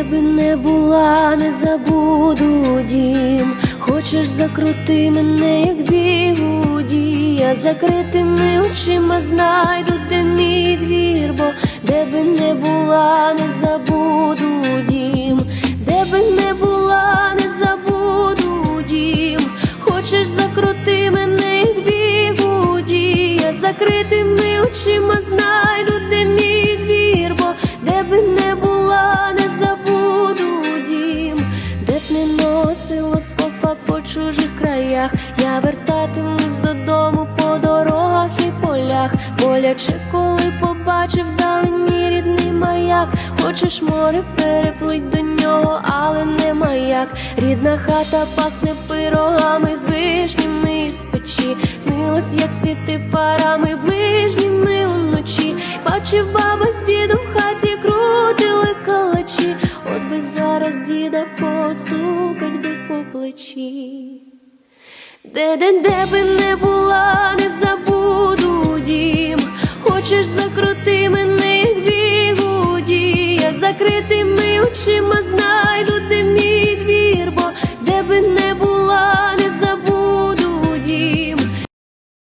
Де би не була, не забуду дім. Хочеш закрути мене, як бігуді. Я закритими очима знайду, де мій двір, бо де би не була, не забуду дім. Де би не була, не забуду дім. Хочеш закрути мене, як бігуді. Я закритими очима знайду, по чужих краях, я вертатимусь додому по дорогах і полях, боляче, коли побачив вдалині рідний маяк, хочеш море переплить до нього, але не маяк. Рідна хата пахне пирогами з вишнями з печі, снилось, як світи фарами ближніми уночі. Бачив баба з дідом в хаті діда постукать би по плечі. Де де де би не забуду